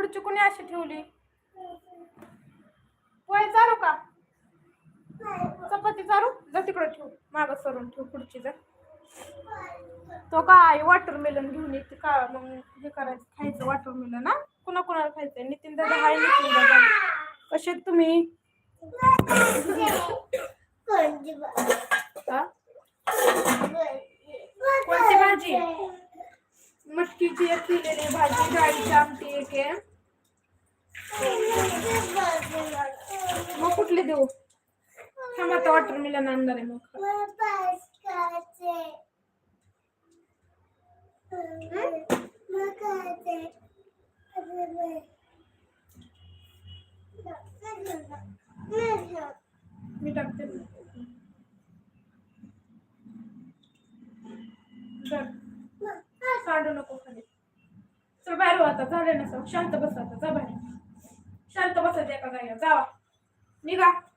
खुर्ची कोणी अशी ठेवली. पोहे चालू का? चपाती चालू? जर तिकडे ठेव. मागं सरून ठेव खुर्चीचा. तो काय वॉटरमेलन घेऊन येते का? मग हे करायचं खायचं वॉटरमेलन हा? कुणा कुणाला खायचं नितीन दादा हाय नितीन दादा. कसे आहेत तुम्ही? कोणती भाजी? मटकीची एक केलेली भाजी डाळीची आमटी एक आहे. मग कुठली देऊ? थांब आता वॉटरमेलन आणणार आहे मग. मी टाकते. काढू नको खाली. चल बाहेर आता. झाले ना सर शांत बस आता. जा बाहेर. शांत बसायचं एका जागेवर. जावा. निघा.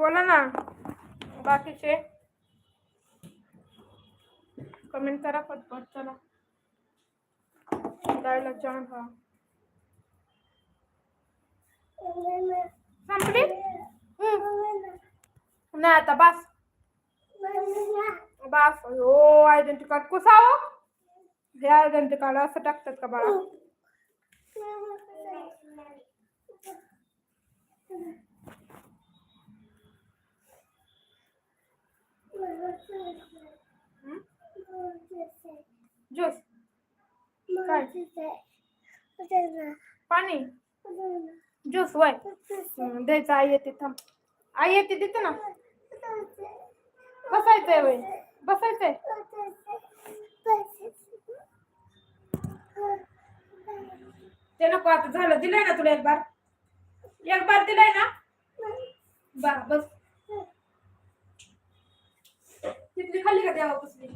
बोला ना. बाकीचे? कमेंट करा पटपट चला. डायलॉग जॉईन व्हा संपली? नाही आता बस. बस. हो आयडेंटी कार्ड कुसावं? हे आयडेंटी कार्ड असं टाकतात का बाळा ज्यूस पाणी? ज्यूस वय. द्यायचं आई येते थांब. आई येते देते ना. बसायचंय वय. बसायचंय. ते नको आता झालं. दिलंय ना तुला एक बार? एक बार दिलंय ना? बा बस. तिथली खाल्ली का देवा बसली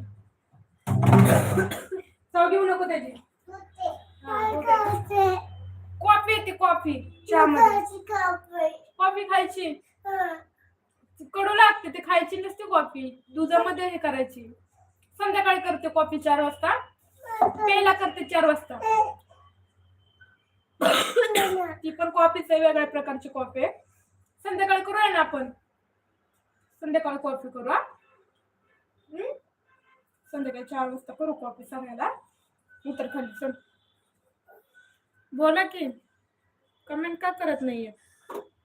चव घेऊ नको त्याची. कॉफी येते कॉफी चहामध्ये. कॉफी खायची. कडू लागते ते खायची नसते कॉफी. दुधामध्ये हे करायची. संध्याकाळी करते कॉफी चार वाजता. प्यायला करते चार वाजता. ती पण कॉफीच आहे वेगळ्या प्रकारची कॉफी आहे. संध्याकाळी करूया ना आपण? संध्याकाळी कॉफी करू हा? संध्याकाळी चार वाजता करू कॉफी सांगायला. इतर खाली चल बोला की कमेंट का करत नाहीये.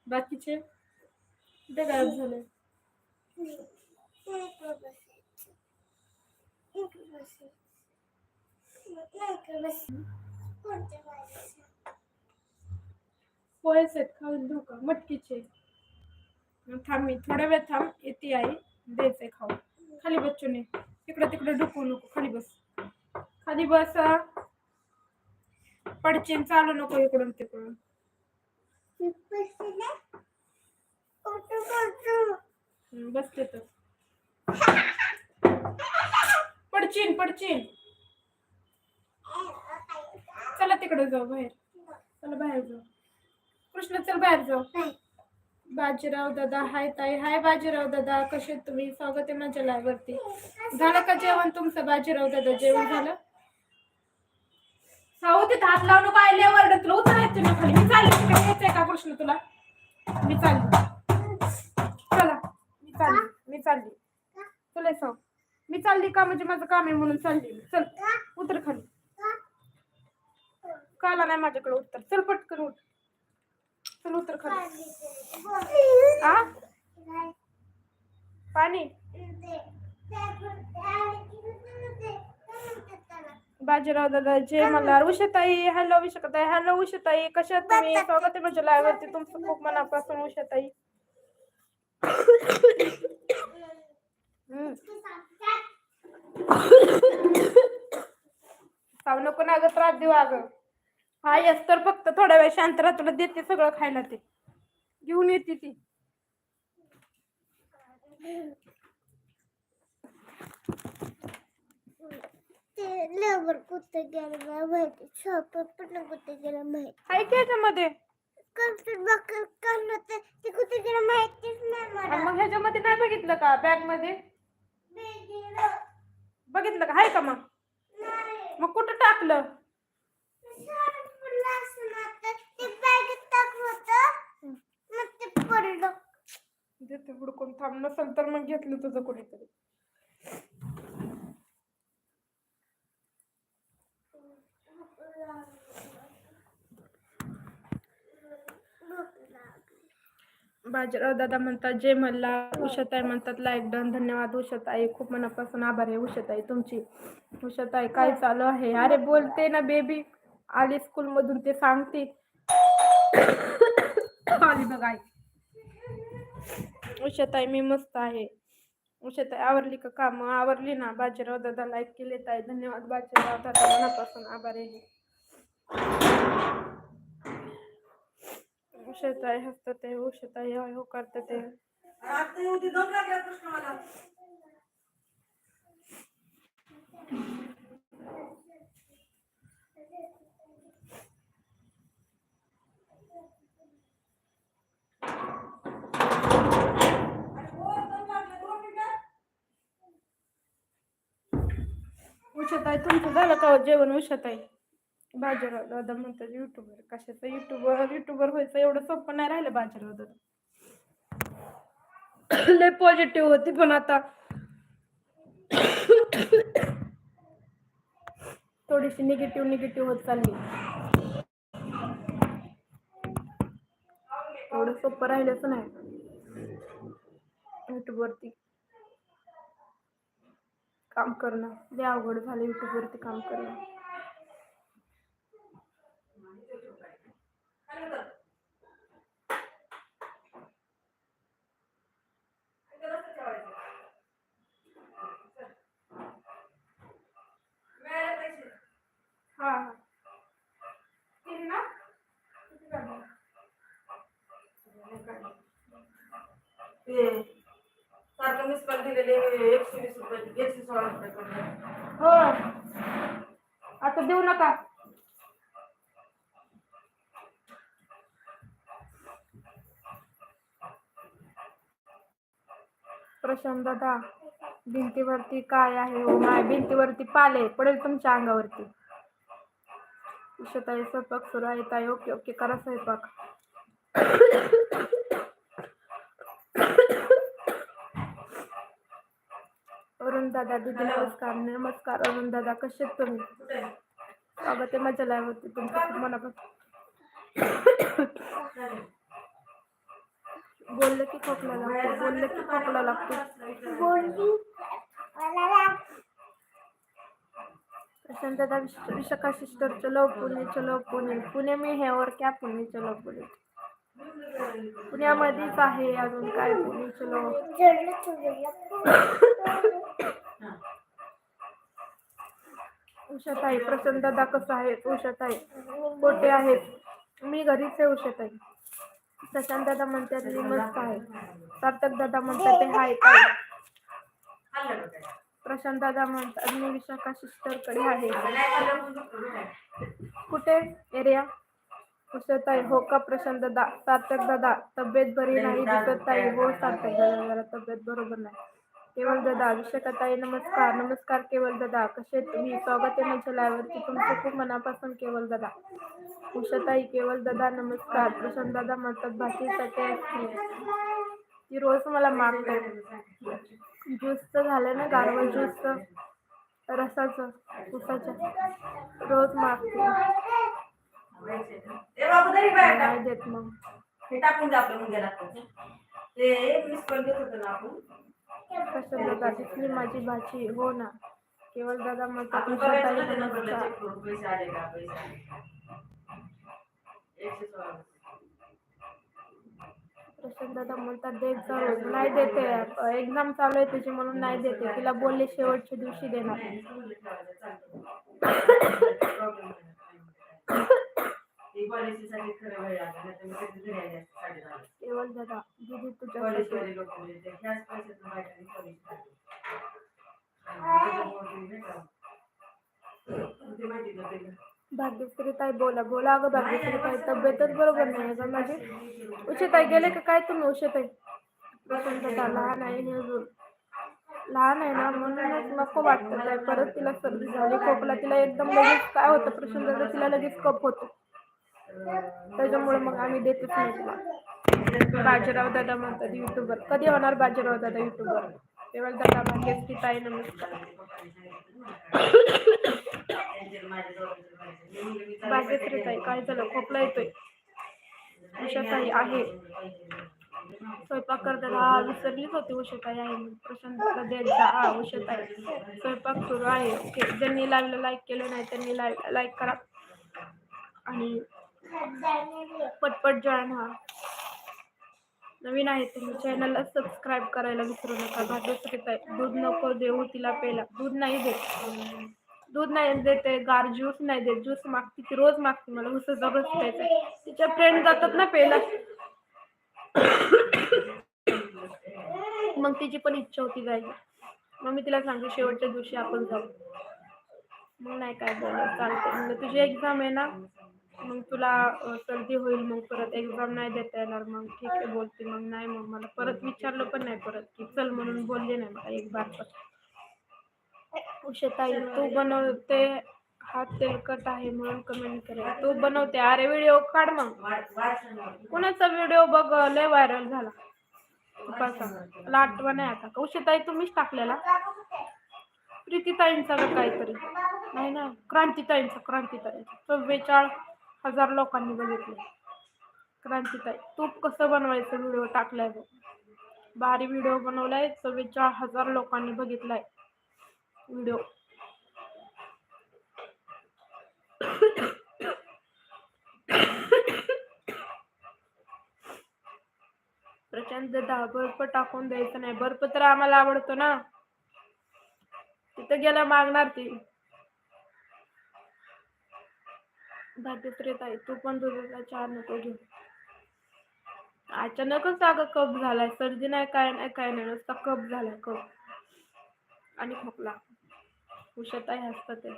बाकीचे कुठे गायब झाले. पोहेच आहेत खाऊन धोका मटकीचे. मग थांब. आई. द्यायचंय खाली बच्चूने तिकडे तिकडे डुकू नको. खाली बस. खाली बस पडचीन चालू नको इकडून तिकडून. बसते तर. पडचीन पडचीन. चला तिकडे जाऊ बाहेर. चला बाहेर जाऊ. कृष्ण चल बाहेर जाऊ. बाजीराव दादा हाय ताई. हाय बाजीराव दादा. कसे आहेत तुम्ही? स्वागत आहे माझ्या लायवरती वरती. झालं का जेवण तुमचं? बाजीराव दादा जेवण झालं? साऊ तिथं हात लावून पाहिले आले तुला उतरायचं ना खाली. मी चालली तिकडे. यायचंय का कृष्ण तुला. मी चालली. चला. मी चालली. मी चालली. तुला साऊ मी चालली का? म्हणजे माझं काम आहे म्हणून चालली मी. चल. उतर खाली. काला नाही माझ्याकडे उत्तर चल पटकन उठ. चल उतर खाली. आ? पाणी. बाजीराव दादा जय मल्हार उषाताई हॅलो उषाताई हॅलो उषाताई कशा तुम्ही? स्वागत आहे माझ्या live वरती. तुमचं खूप मनापासून उषाताई. साव नको ना अगं त्रास देऊ अगं. हा येस तर फक्त थोडा वेळ शांत राहा तुला देते सगळं खायला ते. घेऊन येते ती. लेबर कुठे गेलं मला माहिती. शॉपर पण कुठे गेलं माहिती. आहे की ह्याच्यामध्ये कंप्यूटर बघ करलं ते ते कुठे गेलं माहितीच नाही आणि मला मग ह्याच्यामध्ये नाही बघितलं का बॅगमध्ये ते गेलं बघितलं का? आहे का मग? नाही. मग कुठं टाकलं? शाळेत पडलं असं ना तर ते बॅगेत टाकलं होतं. मग ते पडलं. देते हुडकून थांब. नसेल तर मग घेतलं तुझं कोणीतरी. बाजीराव दादा म्हणतात जे मल्ला उषताई म्हणतात लाईक डन धन्यवाद उषताई. खूप मनापासून आभार आहे उषताई तुमची. उषताई काय चालू आहे? अरे बोलते ना बेबी आली स्कूल मधून ते सांगते. आली बघ आई. मी मस्त आहे. उषताई आवरली का काम? आवरली ना. बाजीराव दादा लाईक केले ताई धन्यवाद बाजीराव दादा. मनापासून आभार आहे. उषाताई हसतात ते उषाताई हो हो करतात ते उषाताई तुमचं झालं का हो जेवण उषाताई? बाजीराव दादा म्हणतात युट्यूबर कशाचं युट्यूबर युट्यूबर व्हायचं एवढं सोपं नाही राहिलं बाजीराव दादा लय पॉझिटिव्ह होती पण आता. थोडीशी निगेटिव्ह निगेटिव्ह होत चालली. एवढं सोपं राहिलंच नाही. युट्यूबवरती काम करणं. लय अवघड झालं युट्यूबवरती काम करणं हा हा केली ना किती काढलं? ते सारखं मिस कॉल दिलेले एकशे वीस रुपये एकशे सोळा रुपये पडले. हो आता देऊ नका प्रशांत दादा भिंतीवरती काय आहे? हो माय भिंतीवरती पाले पडेल तुमच्या अंगावरती. उषाताई स्वयंपाक सुरू आहे. ताई ओके ओके करा स्वयंपाक. अरुण दादा दीदी नमस्कार. नमस्कार अरुण दादा कसे तुम्ही? कुठे? स्वागत आहे. लाईव्ह होती तुमचं मनापासून बोललं की खोकला लागतो बोललं की खोकला लागतो. प्रशांत दादा विश- विशाखा सिस्टर चलो पुणे चलो पुणे. पुणे में है और क्या पुणे चलो पुणे पुण्यामध्येच आहे अजून काय पुणे चलो उषाताई प्रशांत दादा कसं आहे उषाताई कोठे आहेत. मी घरीच आहे उषाताई. प्रशांत दादा म्हणतात मी मस्त आहे. सार्थक दादा म्हणतात ते हाय का काय? प्रशांत दादा म्हणतात मी विशाखा आहे. म्हणून दुखतं काय? कुठे? एरिया? उषाताई हो का प्रशांत दादा? सार्थक दादा तब्येत बरी नाही दिसत ताई. हो सार्थक दादा जरा तब्येत बरोबर नाही. केवळ दादा विशाखाताई नमस्कार नमस्कार केवळ दादा. कसे तुम्ही? स्वागत आहे माझ्या लाईव्हवरती तुमचं खूप मनापासून केवळ दादा. उषाताई केवळ दादा नमस्कार. प्रशांत दादा म्हणतात भाषेसाठी असते ती रोज मला मागते ज्यूसचं झालं ना गारवा ज्यूसचं रसाचं उसाच्या रोज मागते. नाही देत मग. टाकून दादा माझी भाची. हो ना. केवळ दादा म्हणतात प्रशांत दादा म्हणतात दे एक्झाम नाही देते. एक्झाम चालू आहे तुझी म्हणून नाही देते. तिला बोलले शेवटच्या दिवशी देणार. केवल दादा दिदी तुझ्या माहिती भाग्यश्री ताई बोला बोला अगं भाग्यश्री ताई तब्येतच बरोबर नाही अगं माझी. उषाताई गेले का? काय तुम्ही उषाताई प्रशांतता लहान आहे हे अजून. लहान आहे ना म्हणूनच नको वाटतं काय परत तिला सर्दी झाली खोकला तिला एकदम लगेच काय होतं प्रशांतता तिला लगेच कप होतो. त्याच्यामुळे मग आम्ही देतच नाही तिला. बाजीराव दादा म्हणतात युट्यूबर कधी होणार बाजीराव दादा युट्यूबर तेव्हा दादा भाग्यश्री ताई नमस्कार. भाग्यश्री ताई काय झालं? खोकला येतोय. उषाताई आहे. स्वयंपाक करताना विसरलीच होती उषाताई आहे. प्रशांत देत जा हा उषाताई स्वयंपाक सुरू आहे. ओके ज्यांनी लाईव्हला लाईक केलं नाही त्यांनी लाईव्ह लाईक करा. आणि पटपट जॉईन हा नवीन आहे तुम्ही चॅनलला सबस्क्राईब करायला विसरू नका. भाग्यश्री ताई दूध नको देऊ तिला पेला दूध नाही देत. दूध नाही देते गार ज्यूस नाही देत. ज्यूस मागते ती रोज मागते मला. उसाचा रस प्यायचा तिच्या फ्रेंड जातात ना पेला मग तिची पण इच्छा होती जायची. मग मी तिला सांगते शेवटच्या दिवशी आपण जाऊ. मग नाही काय बोलत चालते म्हणजे तुझी एक्झाम आहे ना? मग तुला सर्दी होईल मग परत एक्झाम नाही देता येणार मग ठीक आहे बोलते. मग नाही मग मला परत विचारलं पण नाही परत की चल म्हणून बोलले नाही मला एक बार पण. उषाताई तू बनवते हा तेलकट आहे म्हणून कमेंट करेल. तू बनवते अरे व्हिडिओ काढ मग. कोणाचा व्हिडिओ बघ लय व्हायरल झाला. मला आठवण नाही आता उषाताई तुम्हीच टाकलेला? प्रीतीताईंचा काहीतरी? नाही ना? क्रांतीताईंचा क्रांतीताईंचा. चव्वेचाळ हजार लोकांनी बघितले. क्रांतीताई तूप कसं बनवायचं व्हिडिओ टाकलाय भारी व्हिडिओ बनवलाय चव्वेचाळ हजार लोकांनी बघितलाय व्हिडिओ प्रचंड दादा बर्फ टाकून द्यायचं नाही. बर्फ तर आम्हाला आवडतो ना. तिथं गेला मागणार ती. भाग्यश्री ताई तू पण दुधाचा चहा नको घेऊ. अचानकच अगं कप झालाय सर्दी नाही काय नाही काय नाही नुसता कप झालाय कप. आणि खोकला. उषाताई हसतात ते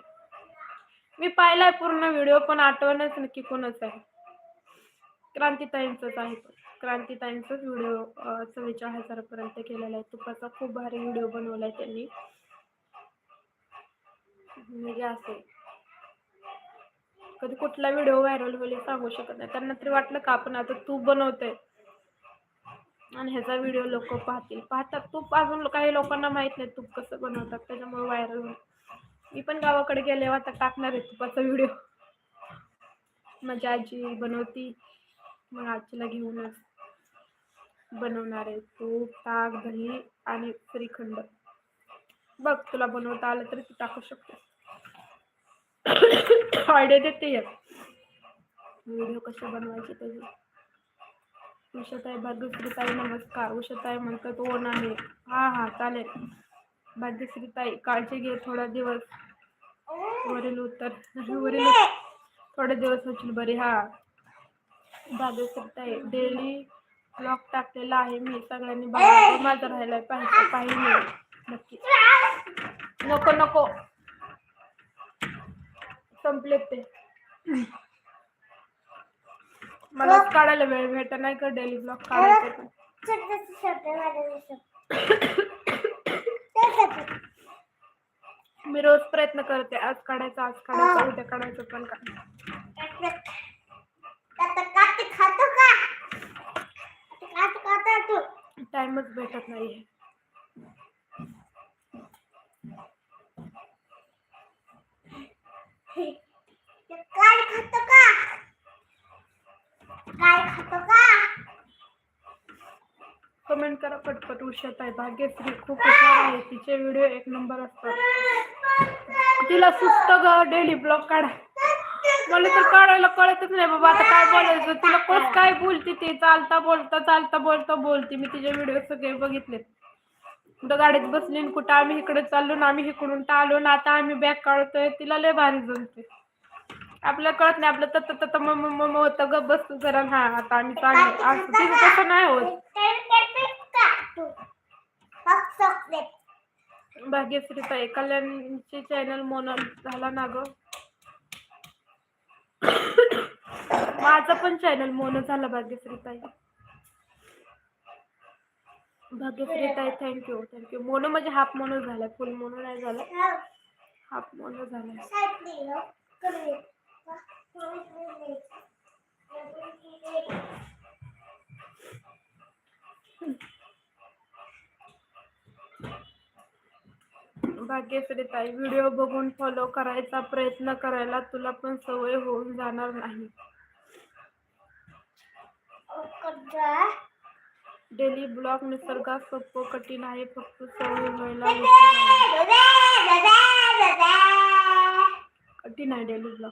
मी पाहिलाय पूर्ण व्हिडिओ पण आठवणच नक्की कोणच आहे. क्रांतीताईंचंच आहे तो क्रांतीताईंचाच व्हिडिओ चव्वेचाळीस हजारापर्यंत केलेला आहे. तुपाचा खूप भारी व्हिडिओ बनवलाय त्यांनी. म्हणजे असे कधी कुठला व्हिडिओ व्हायरल होईल सांगू शकत नाही. त्यांना तरी वाटलं का आपण आता तूप बनवतोय? आणि ह्याचा व्हिडिओ लोक पाहतील. पाहतात. तूप अजून काही लोकांना माहीत नाही तूप कसं बनवतात. त्याच्यामुळे व्हायरल होईल. मी पण गावाकडे गेले आता टाकणार आहे तुपाचा व्हिडिओ माझी आजी बनवती. मग आजीला घेऊनच बनवणार आहे तूप ताक दही आणि श्रीखंड. बघ तुला बनवता आलं तरी तू टाकू शकतोस. आयडिया देते व्हिडिओ कसे बनवायचे त्याचे उषाताई भाग्यश्रीताई नमस्कार. उषाताई म्हणतात हो ओन आहे हा. हा चालेल. भाग्यश्रीताई काळजी घे थोडा दिवस. वरील उत्तर. वरील थोडे दिवस होतील बरे हा. भाग्यश्रीताई डेली ब्लॉग टाकलेला आहे मी. सगळ्यांनी बघा. माझं राहिलाय पाहिजे पाहिजे नक्की. नको नको. संपलेत ते. मला काढायला वेळ भेट नाही का डेली ब्लॉग काढायचे. मी रोज प्रयत्न करते आज काढायचं आज काढायचं उद्या काढायचं पण का? आता काटे खातो का? काटे खाता तू. टाइमच भेटत नाहीये काय खातो का? काय खातो का? कमेंट करा पटपट उषात आहे भाग्यश्री खूप हुशार आहे. तिचे व्हिडिओ एक नंबर असतात. तिला सुस्त ग डेली ब्लॉग काढा. मला तर काढायला कळतच नाही बाबा आता काय बोलायचं? तिला कस काय बोलते ते? चालता बोलता चालता बोलता बोलते. मी तिचे व्हिडिओ सगळे बघितलेत. कुठं गाडीत बसली कुठं आम्ही इकडे चाललो ना आम्ही इकडून टाळलो ना आता आम्ही बॅग काढतोय. तिला लय भारी जमते आपल्याला कळत नाही आपलं तत तत मम मम होतं ग बस तू जरा हा आता आम्ही चाललो असं तिचं तसं नाही होत. भाग्यश्री ताई कल्याणचे चॅनल मोन झाला ना ग? माझं पण चॅनल मोन झालं भाग्यश्री ताई भाग्यश्री ताई thank you thank you mono म्हणजे हाफ मोनो झाला फुल मोनो नाही झाला. हाफ मोनो झाला. भाग्यश्री ताई व्हिडिओ बघून फॉलो करायचा प्रयत्न करायला तुला पण सवय होऊन जाणार नाही. डेली ब्लॉग निसर्गात सोपं कठीण आहे फक्त सवय व्हायला. कठीण आहे डेली ब्लॉग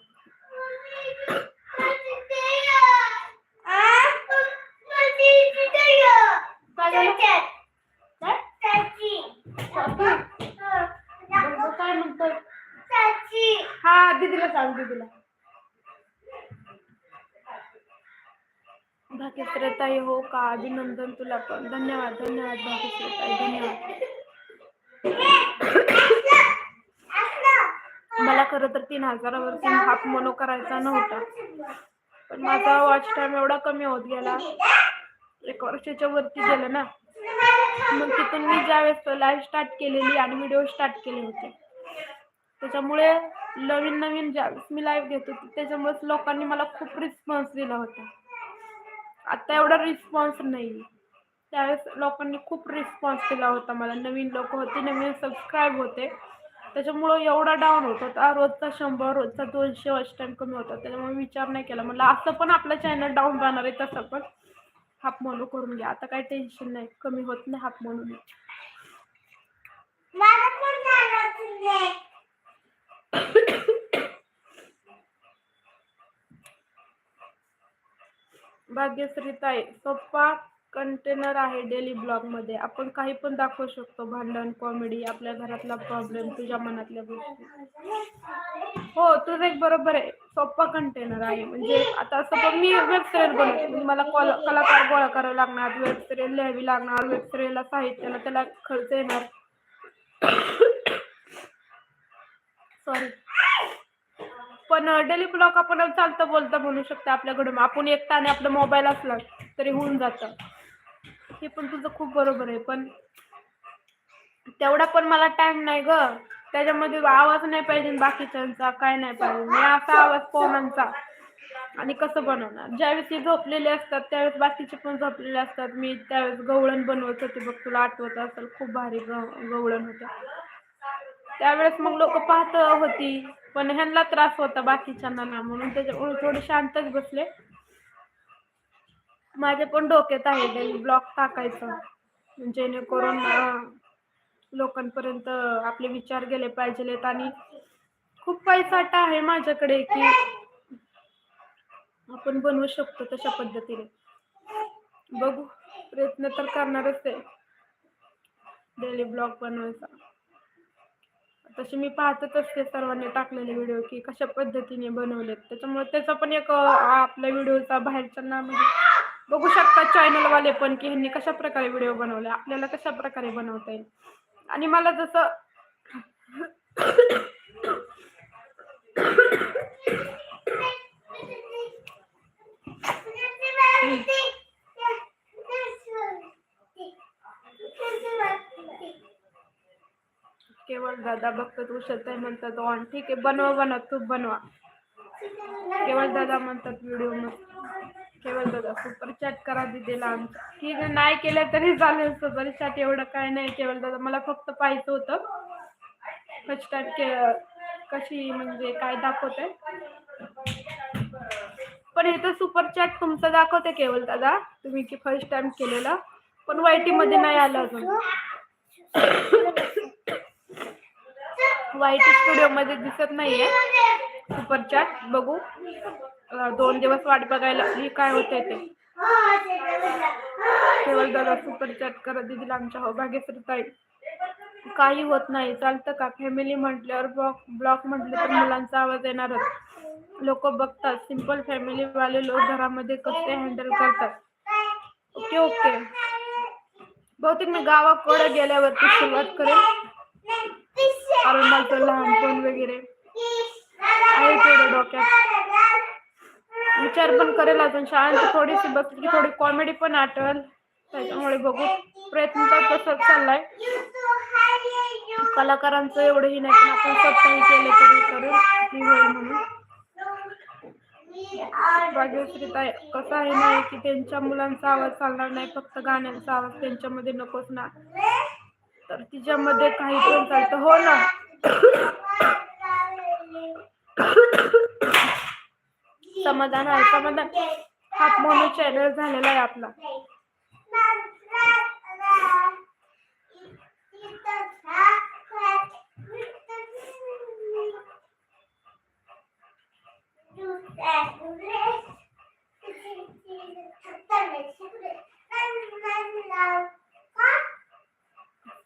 हा दीदीला सांग दीदीला हो का? अभिनंदन तुला पण. धन्यवाद धन्यवाद भाग्यश्रताई धन्यवाद. मला खरं तर तीन हजारावरती हाफ मनो करायचा नव्हता. पण माझा वॉच टाइम एवढा कमी होत गेला. एक वर्षाच्या वरती गेलं ना. मग तिथून मी ज्यावेळेस लाईव्ह स्टार्ट केलेली आणि व्हिडिओ स्टार्ट केले होते. त्याच्यामुळे नवीन नवीन ज्यावेळेस मी लाईव्ह घेत होती त्याच्यामुळेच लोकांनी मला खूप रिस्पॉन्स दिला होता. आता एवढा रिस्पॉन्स नाही. त्यावेळेस लोकांनी खूप रिस्पॉन्स दिला होता मला. नवीन लोक होते नवीन सबस्क्राईब होते. त्याच्यामुळं एवढा डाऊन होत होता. रोजचा शंभर रोजचा दोनशे वॉच टाईम कमी होता. त्याच्यामुळे विचार नाही केला. मला असं पण आपलं चॅनल डाऊन जाणार आहे तसं पण. हाफ मोनो करून घ्या. आता काही टेन्शन नाही. कमी होत नाही हाफ मोनो भाग्यश्री ताई सोप्पा कंटेनर आहे डेली ब्लॉगमध्ये. आपण काही पण दाखवू शकतो भांडण कॉमेडी आपल्या घरातला प्रॉब्लेम तुझ्या मनातल्या गोष्टी. हो तुझं एक बरोबर आहे. सोप्पा कंटेनर आहे. म्हणजे आता असं पण मी वेब सिरियल बनवते. म्हणजे मला कॉल कलाकार गोळा करावे लागणार वेब सिरियल लिहावी लागणार वेब सिरियलला साहित्याला त्याला खर्च येणार. सॉरी पण डेली ब्लॉग आपण चालतं बोलतं म्हणू शकतो आपल्याकडून. आपण एकटा आणि आपला मोबाईल असला तरी होऊन जातं. हे पण तुझं खूप बरोबर आहे. पण तेवढा पण मला टाइम नाही ग. त्याच्यामध्ये आवाज नाही पाहिजे बाकीच्यांचा काय नाही पाहिजे. मी असा आवाज फोनांचा आणि कसं बनवणार? ज्यावेळेस ते झोपलेले असतात त्यावेळेस बाकीचे पण झोपलेले असतात. मी त्यावेळेस गवळण बनवत होते बघ तुला आठवत असेल. खूप भारी गवळण होतं. त्यावेळेस मग लोक पाहत होती. पण ह्यांना त्रास होता बाकीच्यांना ना म्हणून. त्याच्यामुळे थोडे शांतच बसले. माझे पण डोक्यात आहे डेली ब्लॉग टाकायचं म्हणजे जेणेकरून लोकांपर्यंत आपले विचार गेले पाहिजेत आणि खूप काही साठा आहे माझ्याकडे की आपण बनवू शकतो तशा पद्धतीने. बघू. प्रयत्न तर करणारच आहे. डेली ब्लॉग बनवायचा. तसे मी पाहतच असते सर्वांनी टाकलेले व्हिडिओ की कशा पद्धतीने बनवलेत. त्याच्यामुळे त्याचा पण एक आपल्या व्हिडिओचा बाहेरच्यांना म्हणजे बघू शकतात चॅनलवाले पण की ह्यांनी कशा प्रकारे व्हिडिओ बनवले आपल्याला कशा प्रकारे बनवता येईल. आणि मला जसं दादा बघतात उषत म्हणतात ऑन ठीक आहे बनवा बनवा तू बनवा. केवळ दादा म्हणतात व्हिडिओ मग केवळ दादा सुपर चॅट करा दिदीला आमचा. ठीक आहे नाही केलं तरी चालेल सुपर चॅट एवढं काय नाही. केवळ दादा मला फक्त पाहायचं होतं फर्स्ट टाइम के कशी म्हणजे काय दाखवते पण हे तर सुपर चॅट तुमचं दाखवते केवळ दादा. तुम्ही की फर्स्ट टाइम केलेलं पण वायटी मध्ये नाही आलं अजून. व्हाईट स्टुडिओ मध्ये दिसत नाहीये. सुपर चॅट बघू. दोन दिवस वाट बघायला. हे काय होतंय ते? केवळ दादा सुपर चॅट करत दिदीला आमच्या हो भाग्यश्री ताई काही होत नाही. चालतं का? फॅमिली म्हटल्यावर ब्लॉक ब्लॉक म्हटलं तर मुलांचा आवाज येणारच. लोक बघतात. सिंपल फॅमिली वाले लोक घरामध्ये कसे हँडल करतात? ओके ओके बहुतेक मी गावाकडे गेल्यावरती सुरुवात करेन. कारण माझं लहानपण वगैरे आहे थोडं डोक्यात. विचार पण करेल अजून. शाळांची थोडीशी बघितली थोडी कॉमेडी पण आठवल. त्याच्यामुळे बघू प्रयत्न तर तसंच चाललाय. कलाकारांचं एवढंही नाही पण आपण स्वतःही केलं तरी करू. ही होईल म्हणून. भाग्यश्री ताई कसं आहे नाही की त्यांच्या मुलांचा आवाज चालणार नाही. फक्त गाण्यांचा आवाज त्यांच्यामध्ये नकोच ना. तर तिच्यामध्ये काही पण चालतं. हो ना? समाधान आहे. समाधान. हात मोनो चॅनल झालेला आहे आपला.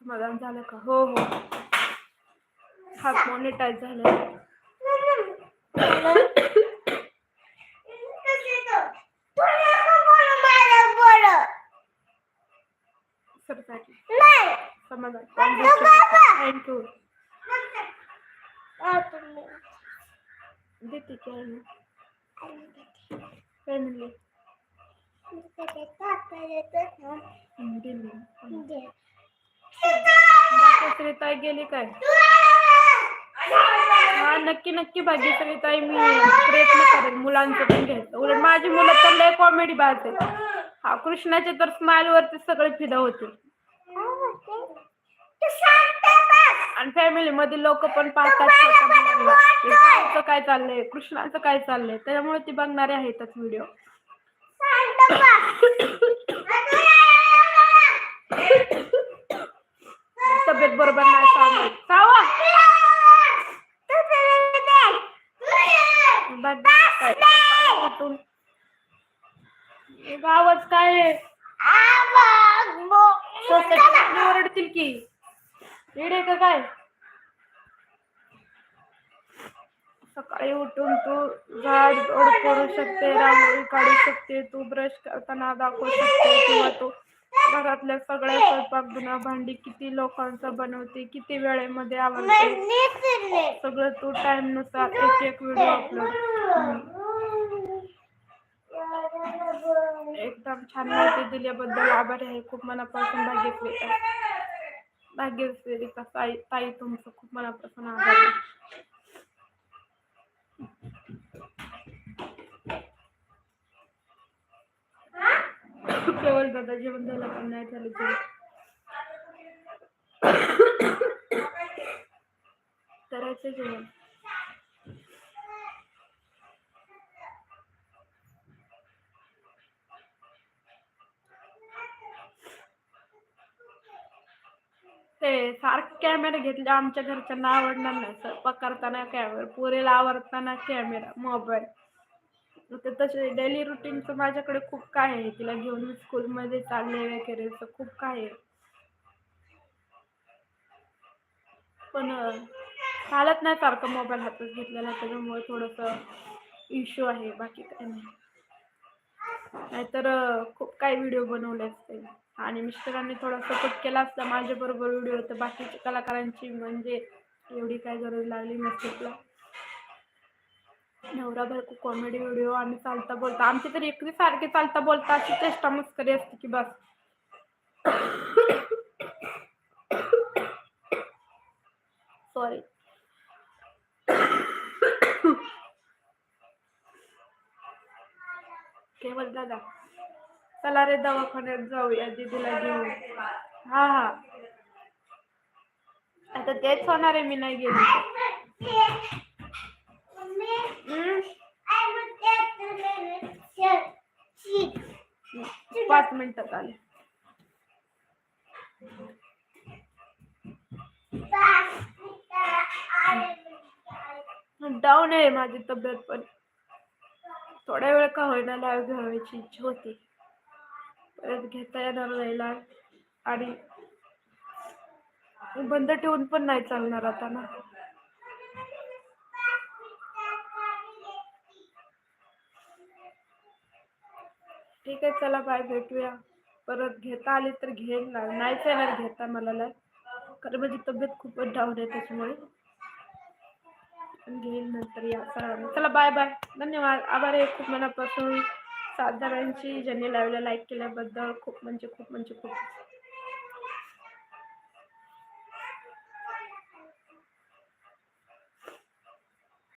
समाधान झालं का? हो हो. हात मॉनिटाईज झाले. समाधान. थँक्यू देते काय म्हणले हं, गेली काय? हा नक्की नक्की भाग्यश्री ताई मी प्रयत्न करेन मुलांचं पण घ्यायचं. उलट माझी मुलं तर लय कॉमेडी बाज हा कृष्णाचे तर स्माइल वरती सगळे फिदा होते आणि फॅमिली मध्ये लोक पण पाहतात काय चाललंय? कृष्णाचं काय चाललंय? त्याच्यामुळे ते बघणारे आहेतच व्हिडिओ तब्येत बरोबर नाही सांगत सावा बड्डे काय सकाळी उठून हे आवाज काय? सोसायटी ओरडतील की. येडे का काय? सकाळी उठून तू झाड झोड करू शकते रांगोळी काढू शकते तू ब्रश करताना दाखवू शकते किंवा तू घरातल्या सगळ्या स्वयंपाक धुणं भांडी किती लोकांचं बनवते किती वेळेमध्ये आवडते सगळं तू टाइमनुसार एक एक व्हिडिओ अपलोड एकदम छान माहिती दिल्याबद्दल आभारी आहे. खूप मनापासून भाग्यश्री. भाग्यश्री ताई ताई तुमचं खूप मनापासून आभार आहे केवळ दादा जेवण झालं पण नाही झालं जेवण. करायचं जेवण. ते सारखे कॅमेरा घेतले आमच्या घरच्यांना आवडणार नाही. स्वयंपाक करताना कॅमेरा पुरेला आवडताना कॅमेरा मोबाईल तसे डेली रुटीनचं माझ्याकडे खूप काय आहे. तिला घेऊन मी स्कूलमध्ये चालले वगैरे खूप काय आहे. पण चालत नाही सारखं मोबाईल हातात घेतलेला त्याच्यामुळे थोडंसं इश्यू आहे बाकी काय नाही. नाहीतर खूप काही व्हिडिओ बनवले असते आणि मिस्टरांनी थोडा सपोर्ट केला असता माझ्या बरोबर व्हिडिओ तर बाकीच्या कलाकारांची म्हणजे एवढी काय गरज लागली नसते नवरा बायको कॉमेडी व्हिडिओ आम्ही चालता बोलता. आमची तर एकरी सारखे चालता बोलता अशी चेष्टा मस्करी असते की बस. सॉरी केवळ दादा. चला रे दवाखान्यात जाऊया दीदीला घेऊन. हा हा. आता तेच होणार आहे मी नाही गेली. पाच मिनिटात आले डाऊन आहे माझी तब्येत पण. थोड्या वेळ का होईना लाईव्ह घ्यावायची इच्छा होती. परत घेता येणार नाही लाईव्ह आणि बंद ठेवून पण नाही चालणार आता ना. आहे चला बाय भेटूया. परत घेता आली तर घेईन ना नाहीच येणार घेता मला live. कारण माझी तब्येत खूपच डाऊन आहे त्याच्यामुळे. घेईल घेईन नंतर या चला बाय बाय धन्यवाद. आभार आहे खूप मनापासून. साधारणची ज्यांनी लाईव्हला लाईक केल्याबद्दल खूप म्हणजे खूप म्हणजे खूप.